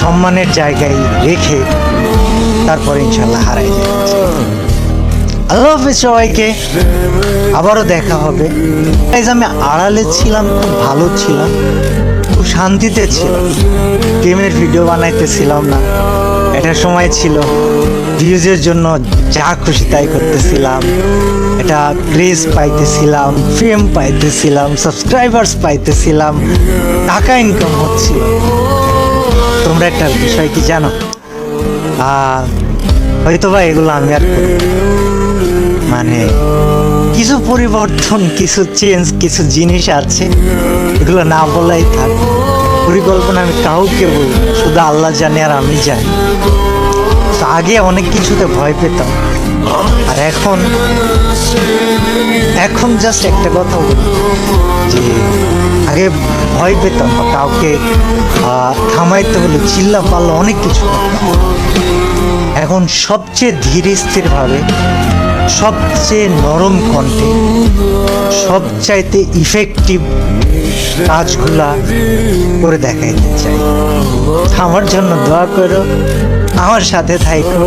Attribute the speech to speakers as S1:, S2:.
S1: সম্মানের জায়গায় রেখে তারপরে ইনশাল্লাহ হারাই আল্লাহ হাফিজ সবাইকে আবারও দেখা হবে। আমি আড়ালে ছিলাম, খুব ভালো ছিলাম, খুব শান্তিতে ছিলাম। গেমের ভিডিও বানাইতেছিলাম না। এটা সময় ছিল ভিউজের জন্য যা খুশি তাই করতেছিলাম। এটা ক্রেজ পাইতেছিলাম ফেম পাইতেছিলাম সাবস্ক্রাইবার্স পাইতেছিলাম, টাকা ইনকাম হচ্ছিল। তোমরা একটা বিষয় কি জানো? আর হয়তো বা এগুলো আমি আর মানে কিছু পরিবর্তন, কিছু চেঞ্জ কিছু জিনিস আছে, এগুলো না বলাই থাক। পরিকল্পনা আমি কাউকে বলি শুধু আল্লাহ জানে আর আমি জানি। আগে অনেক কিছুতে ভয় পেতাম। আর এখন এখন জাস্ট একটা কথা বলি, যে আগে ভয় পেতাম বা কাউকে থামাইতে হলে চিল্লা পাল্লা অনেক কিছু এখন সবচেয়ে ধীর স্থিরভাবে, সবচেয়ে নরম কণ্ঠে, সবচাইতে ইফেক্টিভ কাজগুলা করে দেখাইতে চাই। আমার জন্য দোয়া করো, আমার সাথে থাইকো।